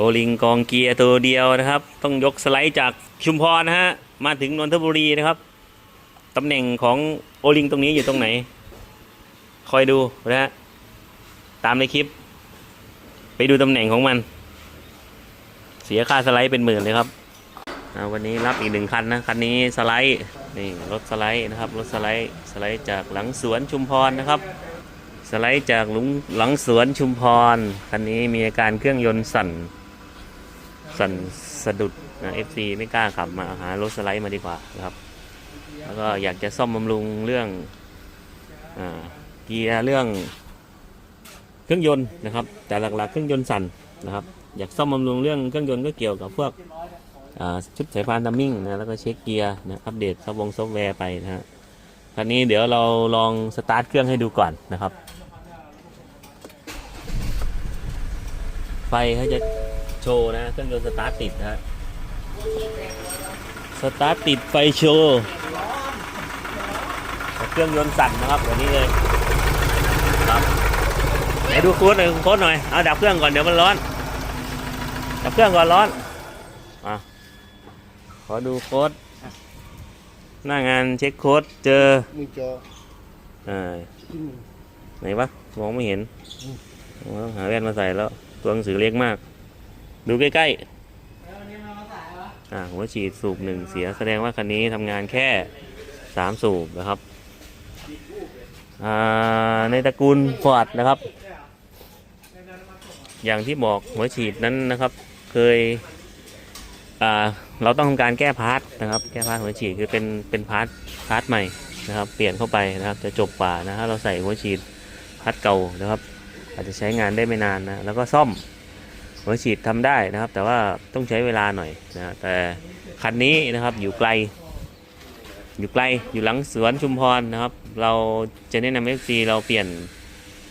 โอลิงกองเกียร์ตัวเดียวนะครับ ต้องยกสไลด์จากชุมพรนะฮะมาถึงนนทบุรีนะครับตำแหน่งของโอลิงตรงนี้อยู่ตรงไหน คอยดูนะฮะตามในคลิป ไปดูตำแหน่งของมัน เสียค่าสไลด์เป็นหมื่นเลยครับวันนี้รับอีกหนึ่งคันนะคันนี้สไลด์นี่รถสไลด์นะครับรถสไลด์สไลด์จากหลังสวนชุมพรนะครับสไลด์จากหลุงหลังสวนชุมพรคันนี้มีอาการเครื่องยนต์สั่น สั่นสะดุดนะเอฟซีไม่กล้าขับมาหารถสไลด์มาดีกว่านะครับ แล้วก็อยากจะซ่อมบำรุงเรื่องอเกียร์เรื่องเครื่องยนต์นะครับ แต่หลักๆเครื่องยนต์สั่นนะครับ อยากซ่อมบำรุงเรื่องเครื่องยนต์ก็เกี่ยวกับพวกชุดสายพานดัมมิ่งนะแล้วก็เช็คเกียร์นะอัปเดตซอฟต์วงซอฟต์แวร์ไปนะฮะคันนี้เดี๋ยวเราลองสตาร์ทเครื่องให้ดูก่อนนะครับ ไฟเขาจะ ว์นะเครื่องยนต์สตาร์ทติดนะฮะสตาร์ทติดไฟโชว์เครื่องยนต์สั่นนะครับแบบนี้เลยครับไหนดูโค้ดหน่อยโค้ดหน่อยเอาดับเครื่องก่อนเดี๋ยวมันร้อนดับเครื่องก่อนร้อนอะขอดูโค้ดหน้างานเช็คโค้ดเจอมือจออ่าอืมไหนวะมองไม่เห็นต้องหาแว่นมาใส่แล้ว ตัวหนังสือเล็กมาก ดูใกล้ๆอ่าหัวฉีดสูบหนึ่งเสียแสดงว่าคันนี้ทำงานแค่สามสูบนะครับอ่าในตระกูลฟอร์ดนะครับ อย่างที่บอกหัวฉีดนั้นนะครับ เคยอ่าเราต้องทำการแก้พาร์ทนะครับ แก้พาร์ทหัวฉีดคือเป็นเป็นพาร์ทพาร์ทใหม่นะครับ เปลี่ยนเข้าไปนะครับ จะจบกว่านะถ้าเราใส่หัวฉีดพาร์ทเก่านะครับ อาจจะใช้งานได้ไม่นานนะแล้วก็ซ่อม หัวฉีดทำได้นะครับ แต่ว่าต้องใช้เวลาหน่อยนะแต่คันนี้นะครับอยู่ไกล อยู่ไกลอยู่หลังสวนชุมพรนะครับ เราจะแนะนำเอฟซีเราเปลี่ยน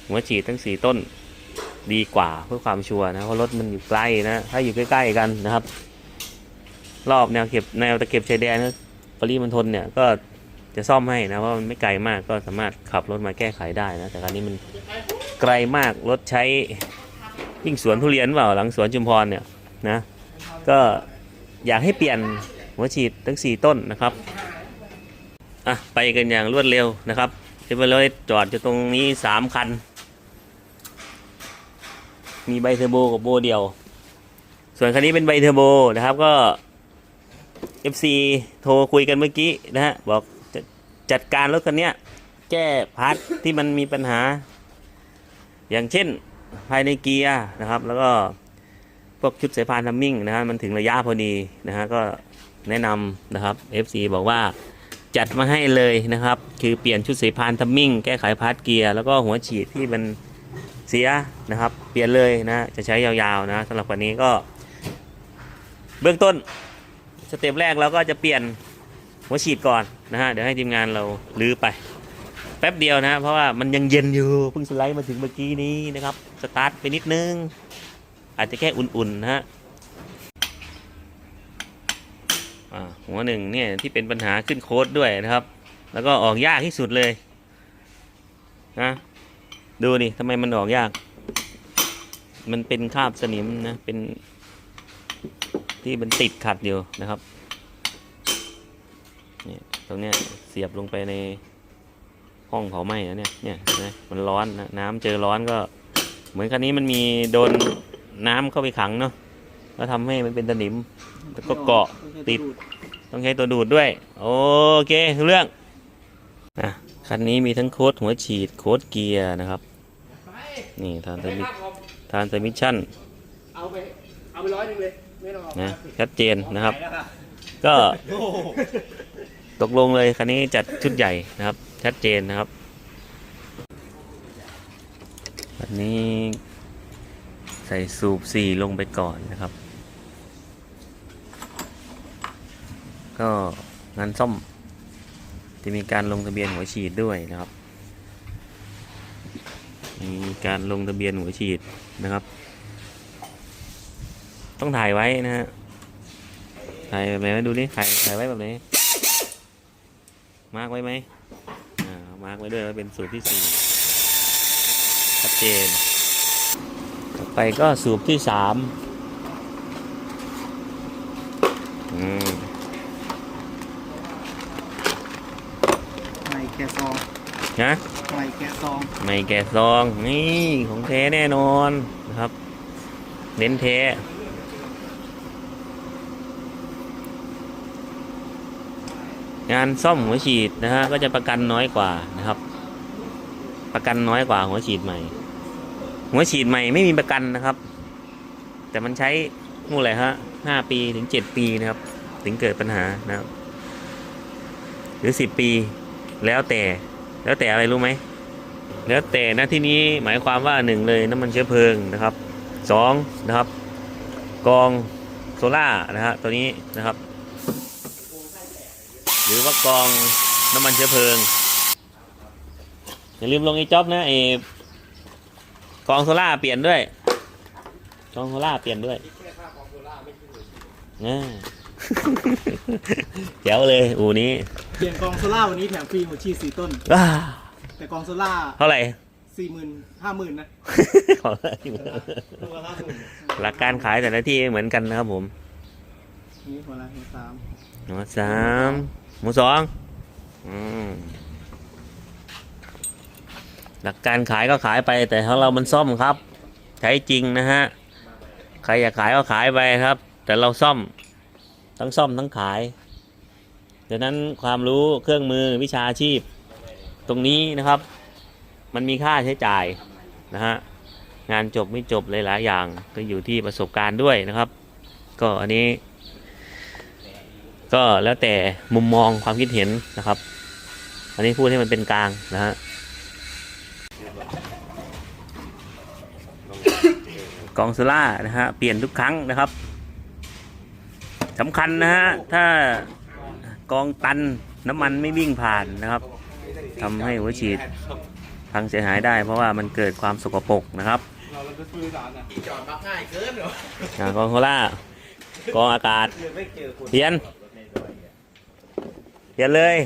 หัวฉีดทั้ง 4 ต้นดีกว่าเพื่อความชัวร์นะเพราะรถมันอยู่ไกลนะถ้าอยู่ใกล้ๆกันนะครับ รอบแนวเก็บแนวตะเข็บชายแดนนะปริมณฑลเนี่ยก็จะซ่อมให้นะเพราะมันไม่ไกลมากก็สามารถขับรถมาแก้ไขได้นะแต่คราวนี้มันไกลมากรถใช้ ยิ่งสวนทุเรียนเปล่าหลังสวนชุมพรเนี่ยนะก็อยากให้เปลี่ยนหัวฉีดทั้ง 4 ต้นนะครับอะไปกันอย่างรวดเร็วนะครับเทเบลเลยจอดอยู่ตรงนี้ 3 คัน มีใบเทอร์โบกับโบเดียว ส่วนคันนี้เป็นใบเทอร์โบนะครับก็ FC โทรคุยกันเมื่อกี้นะฮะบอกจะจัดการรถคันนี้แก้พาร์ทที่มันมีปัญหา อย่างเช่น ภายในเกียร์นะครับ แล้วก็พวกชุดสายพานทัมมิ่งนะฮะมันถึงระยะพอดีนะฮะก็แนะนำนะครับ FC บอกว่าจัดมาให้เลยนะครับ คือเปลี่ยนชุดสายพานทัมมิ่งแก้ไขพาร์ทเกียร์แล้วก็หัวฉีดที่มันเสียนะครับ เปลี่ยนเลยนะจะใช้ยาวๆนะสำหรับวันนี้ก็ เบื้องต้นสเต็ปแรกเราก็จะเปลี่ยนหัวฉีดก่อนนะฮะเดี๋ยวให้ทีมงานเราลื้อไป แป๊บเดียวนะ เพราะว่ามันยังเย็นอยู่เพิ่งสไลด์มาถึงเมื่อกี้นี้นะครับ สตาร์ทไปนิดนึง อาจจะแค่อุ่นๆนะฮะอ่าหัวหนึ่งเนี่ยที่เป็นปัญหาขึ้นโค้ดด้วยนะครับ แล้วก็ออกยากที่สุดเลยนะดูนี่ทำไมมันออกยาก มันเป็นคราบสนิมนะเป็นที่มันติดขัดอยู่นะครับเนี่ยตรงเนี้ยเสียบลงไปใน ห้องเผาไหม้นะเนี่ยเนี่ยเห็นไหมมันร้อนนะน้ำเจอร้อนก็ เหมือนคันนี้มันมีโดนน้ำเข้าไปขังเนาะแล้วทำให้มันเป็นสนิมแล้วก็เกาะติด ต้องใช้ตัวดูดด้วย โอเครู้เรื่องนะคันนี้มีทั้งโค้ดหัวฉีดโค้ดเกียร์นะครับ นี่ทานสมิทานสมิชชั่นเอาไปเอาไปร้อยหนึงเลยไม่ต้องเอานะชัดเจนนะครับ ก็ตกลงเลยคันนี้จัดชุดใหญ่นะครับ ชัดเจนนะครับอันนี้ใส่สูบสี่ลงไปก่อนนะครับ ก็งานซ่อมจะมีการลงทะเบียนหัวฉีดด้วยนะครับ มีการลงทะเบียนหัวฉีดนะครับ ต้องถ่ายไว้นะฮะ ถ่ายแบบไหนมาดูดิถ่ายถ่ายไว้แบบไหน มาร์กไว้ไหม มาร์กไว้ด้วยว่าเป็นสูบที่สี่ชัดเจน ต่อไปก็สูบที่สามหม่แกซองนะหม่แกซองหม่แกซอง นี่ของแท้แน่นอนนะครับ เน้นแท้ งานซ่อมหัวฉีดนะฮะก็จะประกันน้อยกว่านะครับ ประกันน้อยกว่าหัวฉีดใหม่ หัวฉีดใหม่ไม่มีประกันนะครับ แต่มันใช้มู่อะไรฮะห้าปีถึงเจ็ดปีนะครับ ถึงเกิดปัญหานะครับ หรือสิบปีแล้วแต่แล้วแต่อะไรรู้ไหมแล้วแต่นะที่นี้หมายความว่าหนึ่งเลยน้ำมันเชื้อเพลิงนะครับสองนะครับ กองโซล่านะฮะตัวนี้นะครับ หรือว่ากองน้ำมันเชื้อเพลิง อย่าลืมลงไอ้จ็อบนะไอ้กองโซล่าเปลี่ยนด้วยกองโซล่าเปลี่ยนด้วยอ่าแจ๋วเลยอูนี้เปลี่ยนกองโซล่าวันนี้แถมฟรีหัวชีดสี่ต้น ว้าแต่กองโซล่าเท่าไหร่สี่หมื่นห้าหมื่นนะขอหลักการขายแต่ละที่เหมือนกันนะครับผมนี่หัวละหัวสามหมูสาม หมูสองหลักการขายก็ขายไปแต่ของเรามันซ่อมครับ ใช้จริงนะฮะ ใครอยากขายก็ขายไปครับ แต่เราซ่อม ทั้งซ่อมทั้งขายดังนั้นความรู้เครื่องมือวิชาชีพ ตรงนี้นะครับ มันมีค่าใช้จ่ายนะฮะงานจบไม่จบหลายๆอย่างก็อยู่ที่ประสบการณ์ด้วยนะครับ ก็อันนี้ ก็แล้วแต่มุมมองความคิดเห็นนะครับ อันนี้พูดให้มันเป็นกลางนะฮะกองโซล่านะฮะเปลี่ยนทุกครั้งนะครับสำคัญนะฮะถ้ากองตันน้ำมันไม่วิ่งผ่านนะครับทำให้หัวฉีดพังเสียหายได้ เพราะว่ามันเกิดความสกปรกนะครับจอดรับง่ายเกินเหรอกองโซล่ากองอากาศเจอคนเปลี่ยน เปลี่ยนเลย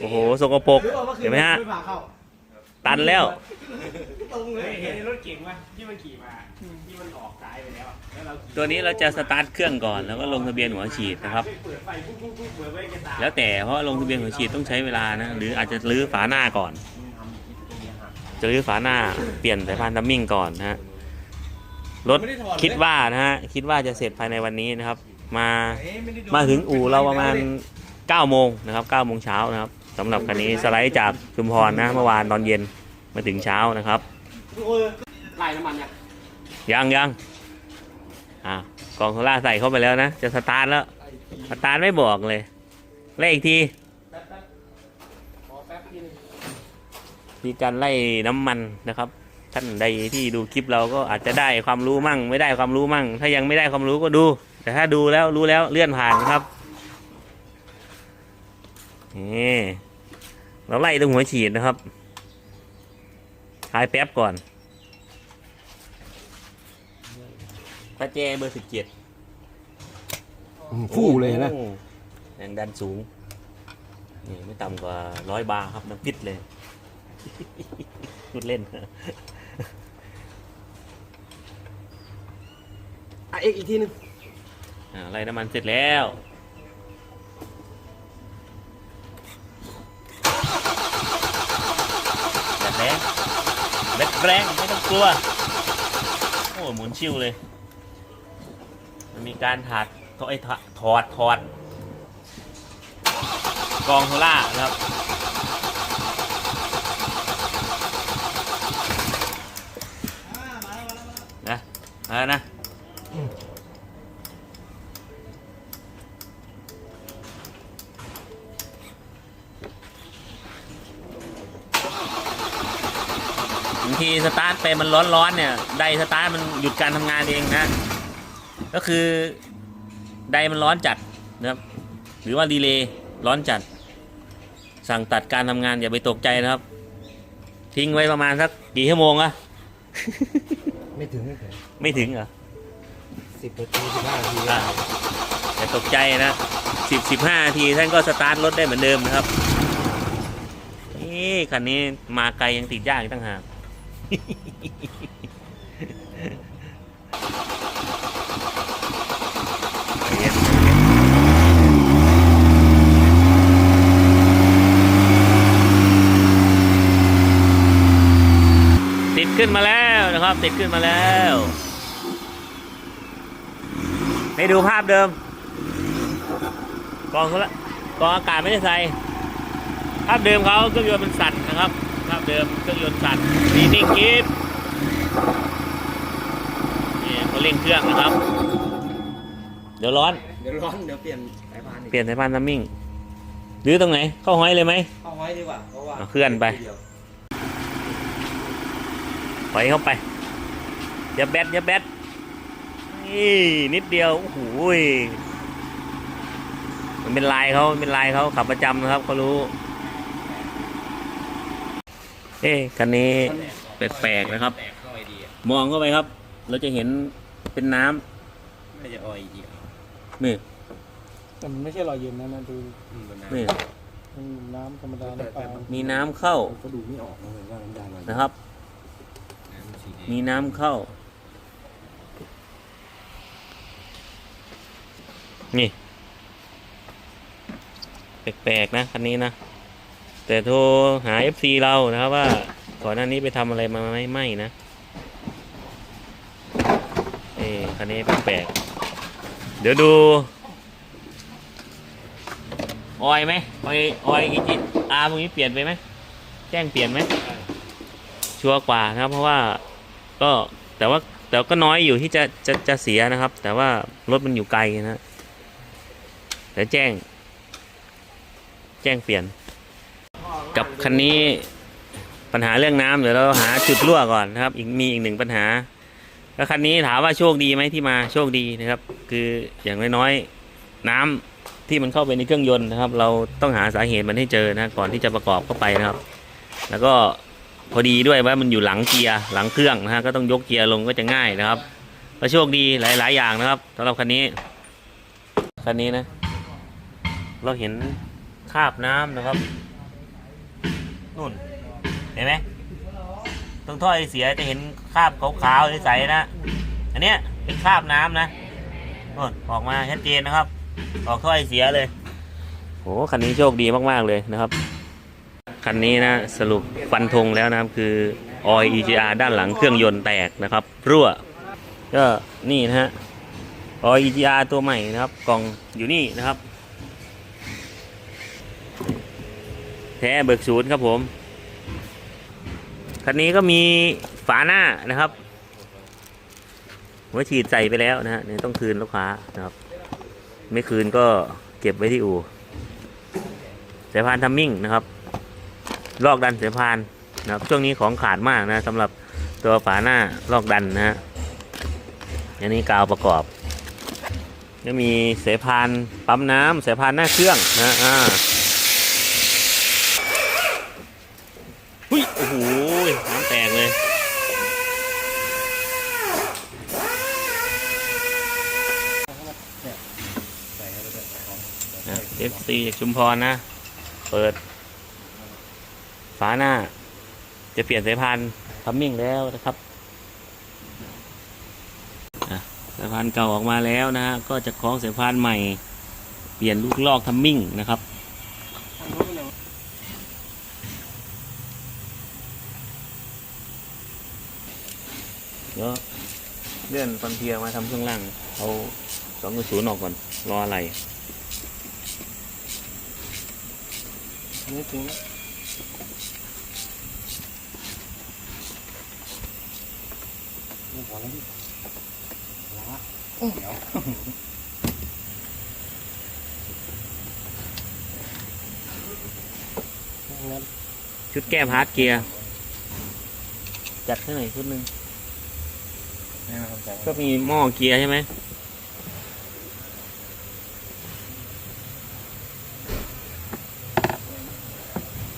โอ้โหสกปรกหรือว่าเมื่อคืเห็นนไหมฮะไม่พาเข้าตันแล้ว ตรงเลยเห็นรถเก่งไหมที่มันขี่มาที่มันออกซ้ายไปแล้วแล้วเราขี่ตัวนี้เราจะสตาร์ทเครื่องก่อนแล้วก็ลงทะเบียนหัวฉีดนะครับ เปิดไฟปุ๊บปุ๊บปุ๊บเปิดไว้กันตาแล้วแต่เพราะว่าลงทะเบียนหัวฉีดต้องใช้เวลานะ หรืออาจจะรื้อฝาหน้าก่อน จะรื้อฝาหน้าเปลี่ยนสายพานดัมมิ่งก่อนนะฮะรถคิดว่านะฮะคิดว่าจะเสร็จภายในวันนี้นะครับ มามาถึงอู่เราประมาณ 9โมงนะครับ9โมงเช้านะครับสำหรับคันนี้สไลด์จากชุมพรนะเมื่อวานตอนเย็นมาถึงเช้านะครับไล่น้ำมันเนี่ยยังยังอะกล่องโซล่าใส่เข้าไปแล้วนะ จะสตาร์ทแล้วสตาร์ทไม่บอกเลยไล่อีกทีแป๊บแป๊บขอแป๊บทีนึงมีการไล่น้ำมันนะครับ ท่านใดที่ดูคลิปเราก็อาจจะได้ความรู้มั่ง ไม่ได้ความรู้มั่ง ถ้ายังไม่ได้ความรู้ก็ดู แต่ถ้าดูแล้วรู้แล้วเลื่อนผ่านนะครับ นี่เราไล่ตรงหัวฉีดนะครับทายแป๊บก่อนพระเจเบอร์สิบเจ็ดฟู่เลยนะโอ้แรงดันสูง นี่ไม่ต่ำกว่าร้อยบาร์ครับน้ำพิษเลยพูดเล่นอะเอกอีกทีนึงอ่าไล่น้ำมันเสร็จแล้วแบบแรง แรงไม่ต้องกลัว โอ้หมุนชิวเลย มันมีการถาดถอดถอดถอดกองโซล่านะครับนะมาแล้วนะ ไปมันร้อนๆเนี่ยไดสตาร์ทมันหยุดการทำงานเองนะ ก็คือไดมันร้อนจัดนะครับ หรือว่าดีเลย์ร้อนจัด สั่งตัดการทำงานอย่าไปตกใจนะครับ ทิ้งไว้ประมาณสักกี่ชั่วโมงอะไม่ถึงไม่ถึงไม่ถึงเหรอสิบนาทีสิบห้านาทีอ่าอย่าตกใจนะสิบสิบห้านาทีท่านก็สตาร์ทรถได้เหมือนเดิมนะครับนี่คันนี้มาไกลยังติดยากอีกตั้งหาก ติดขึ้นมาแล้วนะครับ ติดขึ้นมาแล้วให้ดูภาพเดิมกองละกองอากาศไม่ได้ใส่ภาพเดิมเขาเครื่องยนต์มันสั่นนะครับ ภาพเดิมเครื่องยนต์สั่นดีนิ่งกิฟ นี่เขาเร่งเครื่องนะครับ เดี๋ยวร้อน เดี๋ยวร้อนเดี๋ยวเปลี่ยนสายพานอีกเปลี่ยนสายพานทัมมิ่งหรือตรงไหน เข้าห้อยเลยไหมเข้าไว้ดีกว่าเพราะว่าเอาเคลื่อนไป ปล่อยเข้าไปอย่าแบดอย่าแบดนี่นิดเดียว โอ้โหยมันเป็นลายเขามันเป็นลายเขาขับประจำนะครับเขารู้ เอ๊ะคันนี้แปลกๆนะครับ มองเข้าไปครับ เราจะเห็นเป็นน้ำไม่จะออยเดียนี่แต่มันไม่ใช่รอยเย็นนะนะดูอืมบนน้นี่มันน้ำธรรมดาน้ำเปล่ามีน้ำเข้าำก็ดูไม่ออกนะเลยว่าน้ำดำมันนะครับ น้ำสีแดงมีน้ำเข้า นี่ แปลกๆนะคันนี้นะ แต่โทรหา FC เรานะครับว่าก่อนหน้านี้ไปทำอะไรมาไหม่ไม่นะ เอ้ คันนี้แปลกๆเดี๋ยวดู ออยไหมออยออยอีจิตอาร์ตรงนี้เปลี่ยนไปไหม แจ้งเปลี่ยนไหม ชัวร์กว่านะครับ เพราะว่าก็แต่ว่าแต่ก็น้อยอยู่ที่จะจะจะเสียนะครับ แต่ว่ารถมันอยู่ไกลนะแต่แจ้ง แจ้งเปลี่ยน กับคันนี้ปัญหาเรื่องน้ำเดี๋ยวเราหาจุดรั่วก่อนนะครับ อีกมีอีกหนึ่งปัญหา แล้วคันนี้ถามว่าโชคดีไหมที่มาโชคดีนะครับ คืออย่างน้อยๆน้ำที่มันเข้าไปในเครื่องยนต์นะครับ เราต้องหาสาเหตุมันให้เจอนะก่อนที่จะประกอบเข้าไปนะครับ แล้วก็พอดีด้วยว่ามันอยู่หลังเกียร์หลังเครื่องนะฮะก็ต้องยกเกียร์ลงก็จะง่ายนะครับก็โชคดีหลาย ๆ อย่างนะครับสำหรับคันนี้คันนี้นะ เราเห็นคาบน้ำนะครับนู่นเห็นไหม รงท่อไอเสียจะเห็นคราบขาวๆใสๆนะอันเนี้ยเป็นคราบน้ำนะนู่ออกมาชัดเจนนะครับ ออกท่อไอเสียเลยโหคันนี้โชคดีมากๆเลยนะครับ คันนี้นะสรุปฟันธงแล้วนะครับคือออย EGR ด้านหลังเครื่องยนต์แตกนะครับรั่ว ก็นี่นะฮะออย EGR ตัวใหม่นะครับ กล่องอยู่นี่นะครับ แท้เบิกศูนย์ครับผม คันนี้ก็มีฝาหน้านะครับหัวฉีดใส่ไปแล้วนะฮะเนี่ยต้องคืนลูกค้านะครับ ไม่คืนก็เก็บไว้ที่อู่สายพานทัมมิ่งนะครับ ลอกดันเสียพานนะครับ ช่วงนี้ของขาดมากนะสำหรับตัวฝาหน้าลอกดันนะฮะอันนี้กาวประกอบจะมีเสายพานปั๊มน้ำเสายพานหน้าเครื่องนะอ่าหุ้ยโอ้โหน้ำแตกเลยเอฟ ซีจากชุมพรนะ เปิด ฝาหน้า จะเปลี่ยนสายพานทัมมิ่งแล้วนะครับสายพานเก่าออกมาแล้วนะฮะก็จะคล้องสายพานใหม่ เปลี่ยนลูกลอกทัมมิ่งนะครับเดี๋ยวเลื่อนฟันเทียมาทำเครื่องล่าง เอาสองศูนย์ออกก่อน รออะไร นี่ถึงแล้วนี่พอแล้วพี่ล้าเดี๋ยวงั้นชุดแก้พาร์ทเกียร์ จัดให้หน่อยชุดหนึ่งไม่มาทำใจก็มีหม้อเกียร์ใช่ไหม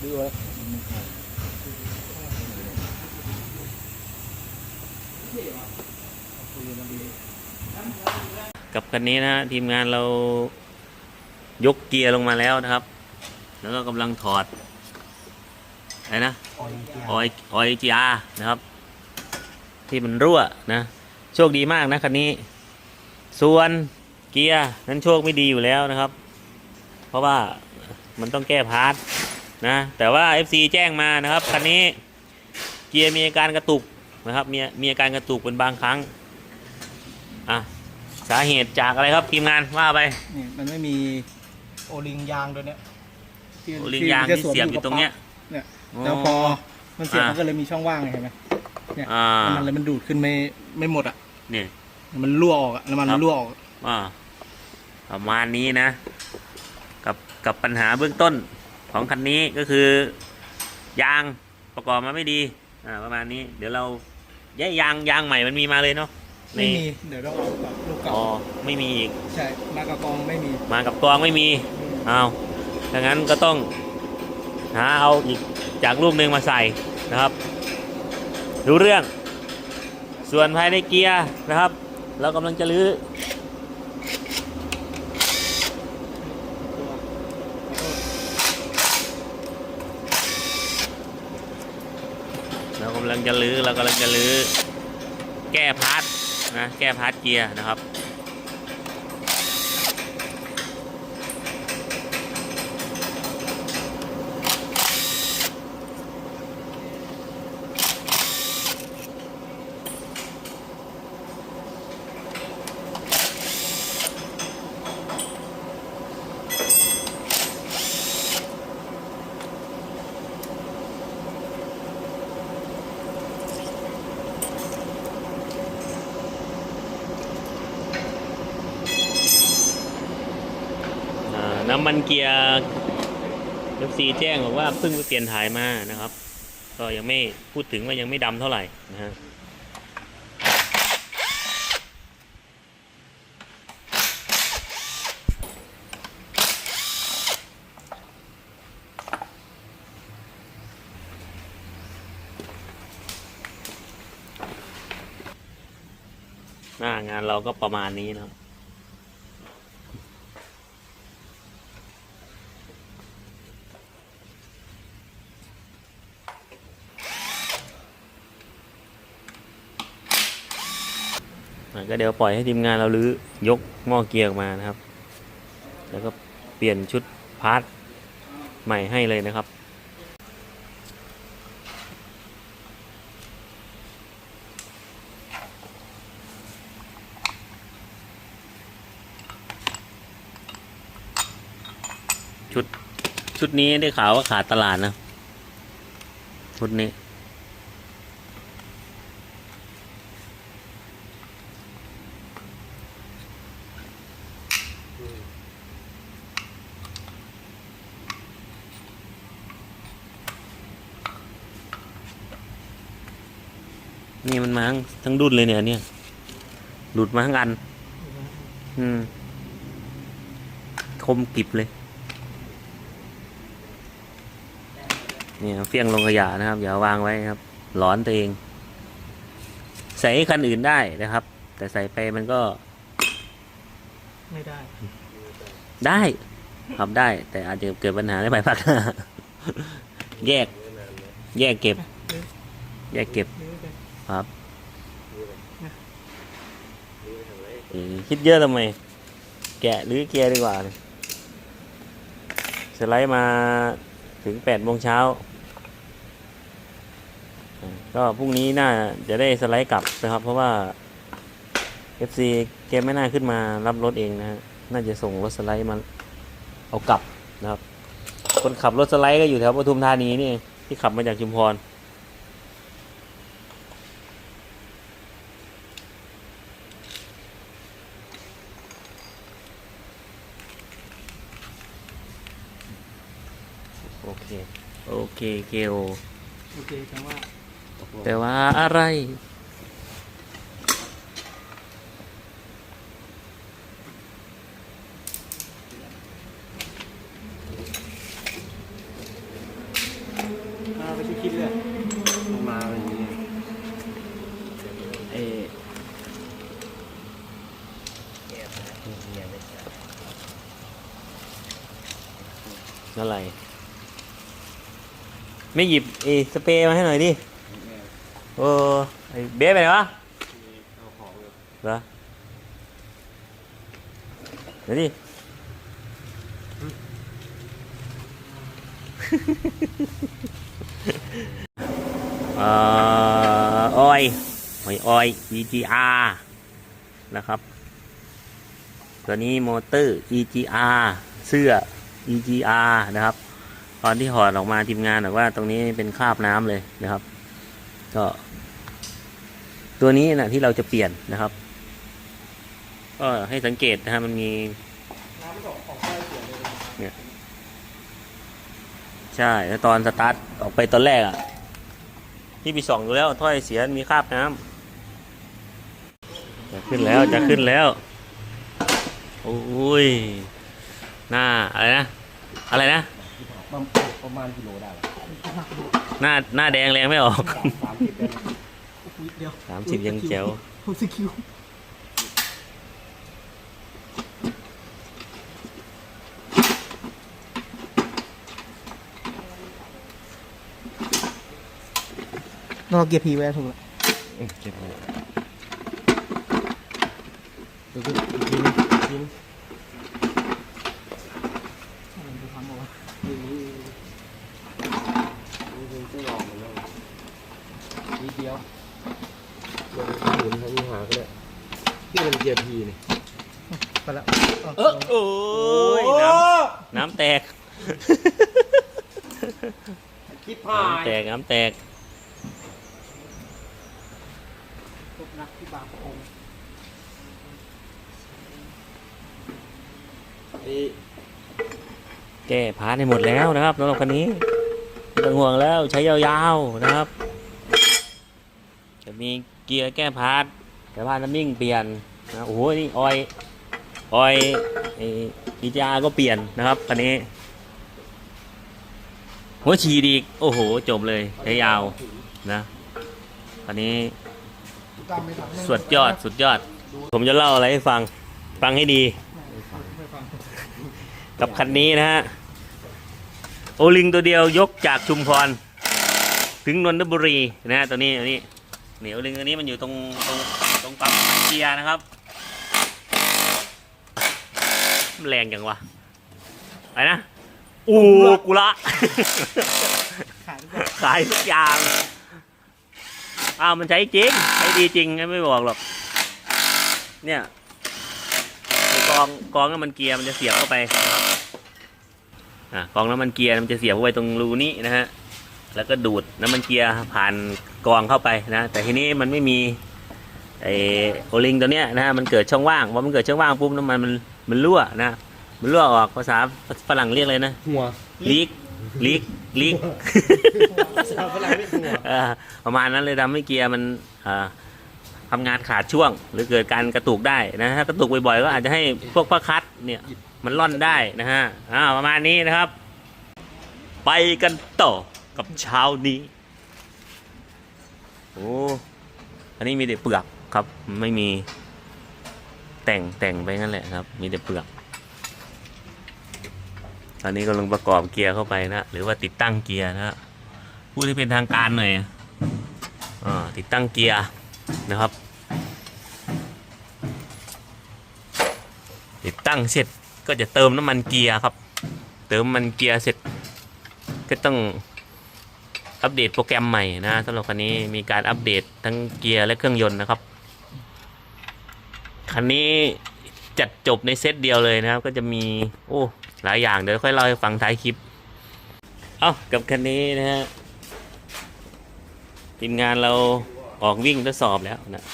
ดูไว้ กับคันนี้นะฮะทีมงานเรายกเกียร์ลงมาแล้วนะครับ แล้วก็กำลังถอดอะไรนะออยเกียร์ออยออยจีอาร์นะครับ ที่มันรั่วนะ โชคดีมากนะคันนี้ ส่วนเกียร์นั้นโชคไม่ดีอยู่แล้วนะครับ เพราะว่ามันต้องแก้พาร์ทนะ แต่ว่า FC แจ้งมานะครับคันนี้เกียร์มีอาการกระตุกนะครับมีมีอาการกระตุกเป็นบางครั้งอะ สาเหตุจากอะไรครับทีมงานว่าไปนี่มันไม่มีโอลิงยางด้วยเนี่ยที่โอลิงยางจะที่เสียบอยู่ตรงเนี้ย เนี่ยแล้วพอมันเสียบอ่ามัมันก็เลยมีช่องว่างไงเห็นไหมเนี่ยอ่าน้ำมันเลยมันดูดขึ้นไม่ไม่หมดอะเนี่ยมันรั่วออกอะน้ำมันครัมันบรั่วออกอ่าประมาณนี้นะ กับกับปัญหาเบื้องต้นของคันนี้ก็คือ ยางประกอบมาไม่ดี อ่าประมาณนี้ เดี๋ยวเราแยะยางยางใหม่มันมีมาเลยเนาะไม่มีเดี๋ยวต้องเอาแบบลูก เก่าอ๋อไม่มีอีกใช่มากระกองไม่มีมากับกองไม่มีเอาดังนั้นก็ต้องหาเอาอีกจากลูกหนึ่งมาใส่นะครับ รู้เรื่อง ส่วนภายในเกียร์นะครับ เรากำลังจะรื้อเรากำลังจะรื้อเรากำลังจะรื้อแก้พาร์ท นะแก้พาร์ทเกียร์นะครับ มันเกียร์เอฟซีแจ้งบอกว่าเพิ่งไปเปลี่ยนถ่ายมานะครับ ก็ยังไม่พูดถึงว่ายังไม่ดำเท่าไหร่นะฮะหน้างานเราก็ประมาณนี้นะครับ ก็เดี๋ยวปล่อยให้ทีมงานเราลื้อยกหม้อเกียร์ออกมานะครับ แล้วก็เปลี่ยนชุดพาร์ทใหม่ให้เลยนะครับชุด ชุดนี้ได้ข่าวว่าขาดตลาดนะ ชุดนี้มันมา ทั้งทั้งดุนเลยเนี่ยอันเนี่ยหลุดมาทั้งอัน อืมคมกริบเลย เนี่ยเฟี้ยงลงขยะนะครับ อย่าวางไว้ครับ หลอนตัวเอง ใส่ให้คันอื่นได้นะครับ แต่ใส่ไปมันก็ ไม่ได้ ได้ครับได้ แต่อาจจะเกิดปัญหาในภายภาคหน้าแยก แยกเก็บ แยกเก็บครับเออ คิดเยอะทำไม แกะหรือเกียร์ดีกว่าสไลด์มาถึงแปดโมงเช้า ก็พรุ่งนี้น่าจะได้สไลด์กลับนะครับ เพราะว่า FC แกไม่น่าขึ้นมารับรถเองนะฮะน่าจะส่งรถสไลด์มาเอากลับนะครับ คนขับรถสไลด์ก็อยู่แถวปทุมธานีนี่ที่ขับมาจากชุมพร โอเค โอ เคเกลโอเคจังว่าแต่ว่าอะไร อ่าไปช่วยคิดเลย มาเป็นอย่างนี้เอ อะไร ไม่หยิบไอ้สเปรย์มาให้หน่อยดิโอ้ไอ้เบสไปไหนวะเหรอเดี๋ยวดิเอ่อออยออย EGR นะครับ ตัวนี้มอเตอร์ EGR เสื้อ EGR นะครับ ตอนที่ถอดออกมาทีมงานบอกว่าตรงนี้เป็นคราบน้ำเลยนะครับ ก็ ตัวนี้นะที่เราจะเปลี่ยนนะครับ ก็ให้สังเกตนะฮะมันมีน้ำออกของใต้เสียเลยใช่แล้วตอนสตาร์ทออกไปตอนแรกอะ ที่ไปส่องดูแล้วถ้อยเสียมีคราบน้ำจะขึ้นแล้วจะขึ้นแล้วโอ้ยหน้าอะไรนะอะไรนะ ประมาณกิโลได้หรอหน้าหน้าแดงแรงไม่ออก สามสิบเลยอุ๊ยเดี๋ยวสามสิบยังแจ๋ว หกสิบคิวนอกเกียร์พีไว้ถูกแล้วเจ็บเลยดูดิอีกทีนึงอีกทีนึงดูทำบอกว่า นี่นี่นี่ต้องลองมันแล้วนิดเดียวลงหมุนทางนี้หาก็ได้ที่มันเกียร์พีนี่ ไปแล้ว เออ โอ้ยน้ำน้ำแตก คิดพา น้ำแตกน้ำแตกหนักที่บางองค์แก้พาร์ทให้หมดแล้วนะครับสำหรับคันนี้ไม่ต้องห่วงแล้วใช้ยาวๆนะครับ จะมีเกียร์แก้พาร์ทแต่พาร์ทน้ำมิ่งเปลี่ยนนะโอ้โหนี่ออยออยดีจาก็เปลี่ยนนะครับคันนี้ หัวฉีดอีก โอ้โห จบเลยใช้ยาวนะคันนี้สุดยอดสุดยอด ผมจะเล่าอะไรให้ฟัง ฟังให้ดี กับคันนี้นะฮะ โอลิงตัวเดียวยกจากชุมพร ถึงนนทบุรีนะฮะตัวนี้ตัวนี้เหนี่โอลิงตัวนี้มันอยู่ตรงตรงตรงปั๊มเกียร์นะครับแรงจังวะไปนะ อูกุละขายดีกว่าขายทุกอย่างอ้าวมันใช้จริงใช้ดีจริงไม่บอกหรอก เนี่ยไอ้กองกองน้ำมันเกียร์มันจะเสียบเข้าไปนะครับอะกองน้ำมันเกียร์มันจะเสียบเข้าไปตรงรูนี้นะฮะแล้วก็ดูดน้ำมันเกียร์ผ่านกองเข้าไปนะ แต่ทีนี้มันไม่มีไอโอลิงตัวเนี้ยนะฮะมันเกิดช่องว่างพอมันเกิดช่องว่างปุ๊บน้ำมันมันมันรั่วนะ มันรั่วออกภาษาฝรั่งเรียกเลยนะหัวลีกลีกลีกภาษาฝรั่งเรียกหัวเออประมาณนั้นเลยทำให้เกียร์มันเอ่อทำงานขาดช่วง หรือเกิดการกระตุกได้นะถ้ากระตุกบ่อยๆก็อาจจะให้พวกพระคัดเนี่ยมันล่อนได้นะฮะอ่าประมาณนี้นะครับ ไปกันต่อกับเช้านี้โอ้อันนี้มีแต่เปลือกครับ ไม่มีแต่งแต่งไปงั้นแหละครับ มีแต่เปลือก ตอนนี้กำลังประกอบเกียร์เข้าไปนะ หรือว่าติดตั้งเกียร์นะฮะพูดที่เป็นทางการหน่อยอ่าติดตั้งเกียร์นะครับ ติดตั้งเสร็จก็จะเติมน้ำมันเกียร์ครับ เติมมันเกียร์เสร็จ ก็ต้องอัปเดตโปรแกรมใหม่นะสำหรับคันนี้มีการอัปเดตทั้งเกียร์และเครื่องยนต์นะครับคันนี้จัดจบในเซตเดียวเลยนะครับ ก็จะมี โอ้หลายอย่างเดี๋ยวค่อยเล่าให้ฟังท้ายคลิป เอ้ากับคันนี้นะฮะทีมงานเราออกวิ่งทดสอบแล้วนะ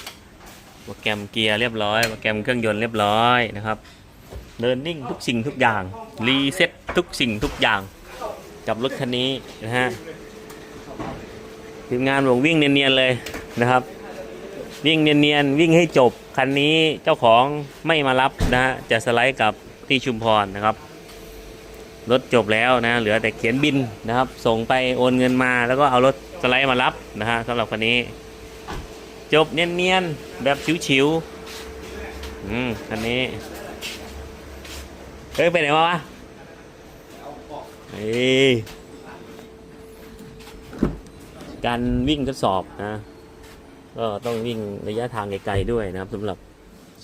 โปรแกรมเกียร์เรียบร้อยโปรแกรมเครื่องยนต์เรียบร้อยนะครับ เดินนิ่งทุกสิ่งทุกอย่าง รีเซ็ตทุกสิ่งทุกอย่าง กับรถคันนี้นะฮะทีมงานบอกวิ่งเนียนๆเลยนะครับ วิ่งเนียนๆวิ่งให้จบคันนี้เจ้าของไม่มารับนะฮะจะสไลด์กับที่ชุมพรนะครับ รถจบแล้วนะเหลือแต่เขียนบินนะครับ ส่งไปโอนเงินมาแล้วก็เอารถสไลด์มารับนะฮะสำหรับคันนี้ จบเนียนๆ แบบชิวๆอืมคันนี้เฮ้ยไปไหนมาวะเฮ้ยการวิ่งทดสอบนะ ก็ต้องวิ่งระยะทางไกลๆด้วยนะครับสำหรับ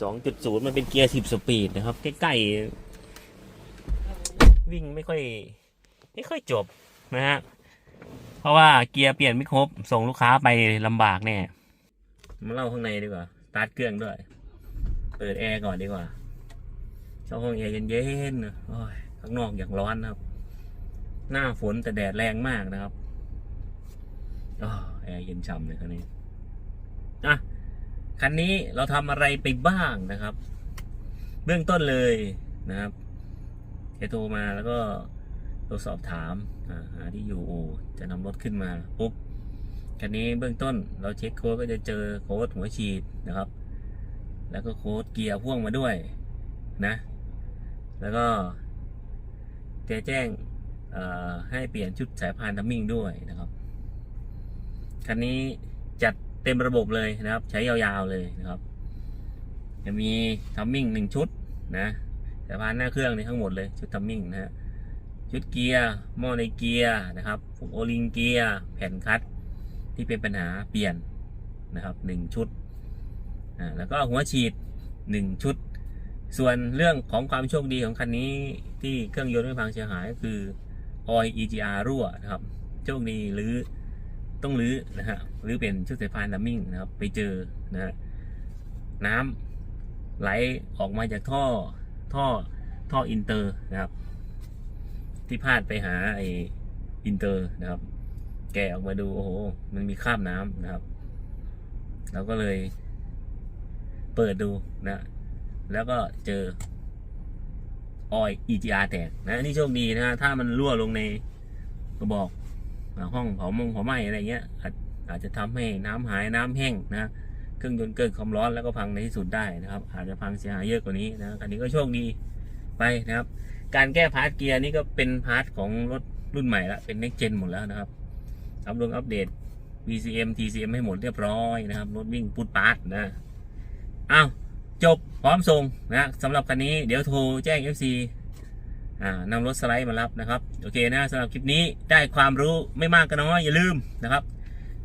2.0 มันเป็นเกียร์ 10 สปีดนะครับ ใกล้ๆ วิ่งไม่ค่อย ไม่ค่อยจบนะฮะเพราะว่าเกียร์เปลี่ยนไม่ครบ ส่งลูกค้าไปลำบากแน่มาเล่าข้างในดีกว่าสตาร์ทเครื่องด้วย เปิดแอร์ก่อนดีกว่าช่าห้องแอร์เย็นๆนะข้างนอกอย่างร้อนนะครับ หน้าฝนแต่แดดแรงมากนะครับอ๋อแอร์เย็นฉ่ำเลยคันนี้อะคันนี้เราทำอะไรไปบ้างนะครับ เบื้องต้นเลยนะครับ โทรมาแล้วก็โทรสอบถามหาที่อยู่จะนำรถขึ้นมาปุ๊บคันนี้เบื้องต้นเราเช็คโค้ดก็จะเจอโค้ดหัวฉีดนะครับ แล้วก็โค้ดเกียร์พ่วงมาด้วยนะ แล้วก็จะแจ้งให้เปลี่ยนชุดสายพานทัมมิ่งด้วยนะครับ คันนี้จัดเต็มระบบเลยนะครับ ใช้ยาวๆเลยนะครับ จะมีทัมมิ่งหนึ่งชุดนะ สายพานหน้าเครื่องนี่ทั้งหมดเลยชุดทัมมิ่งนะฮะชุดเกียร์หม้อในเกียร์นะครับโอลิงเกียร์แผ่นคัดที่เป็นปัญหาเปลี่ยนนะครับหนึ่งชุดอ่าแล้วก็หัวฉีดหนึ่งชุด ส่วนเรื่องของความโชคดีของคันนี้ที่เครื่องยนต์ไม่พังเสียหายก็คือออย EGR รั่วนะครับโชคดีหรือต้องรื้อนะฮะหรือเป็นชุดสายพานดัมมิ่งนะครับไปเจอนะฮะน้ำไหลออกมาจากท่อ ท่อท่ออินเตอร์นะครับ ที่พาดไปหาไออินเตอร์นะครับ แกะออกมาดูโอ้โห มันมีคราบน้ำนะครับเราก็เลย เปิดดูนะ แล้วก็เจอออย EGR แตกนะนี่โชคดีนะถ้ามันรั่วลงในกระบอกห้องเผามงเผาไหมอะไรเงี้ยอาจอาจจะทำให้น้ำหายน้ำแห้งนะ เครื่องยนต์เกิดความร้อนแล้วก็พังในที่สุดได้นะครับ อาจจะพังเสียหายเยอะกว่านี้นะอันนี้ก็โชคดีไปนะครับ การแก้พาร์ทเกียร์นี่ก็เป็นพาร์ทของรถรุ่นใหม่ละเป็น next gen หมดแล้วนะครับอัปลงอัปเดต VCM TCM ให้หมดเรียบร้อยนะครับรถวิ่งพุดปาร์ทนะอ้าวจบพร้อมส่งนะสำหรับคันนี้เดี๋ยวโทรแจ้ง FC อ่านำรถสไลด์มารับนะครับ โอเคนะสำหรับคลิปนี้ได้ความรู้ไม่มากก็น้อยอย่าลืมนะครับ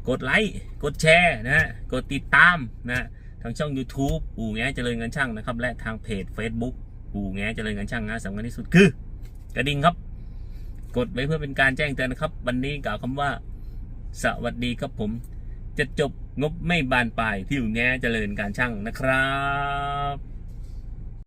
กดไลค์ กดแชร์นะฮะกดติดตามนะทางช่อง YouTube อู่แง้เจริญเงินช่างนะครับ และทางเพจ Facebook อู่แง้เจริญเงินช่างนะสำคัญที่สุดคือกระดิ่งครับ กดไว้เพื่อเป็นการแจ้งเตือนนะครับ วันนี้กล่าวคำว่า สวัสดีครับผม จะจบงบไม่บานปลายที่อู่แง้เจริญการช่างนะครับ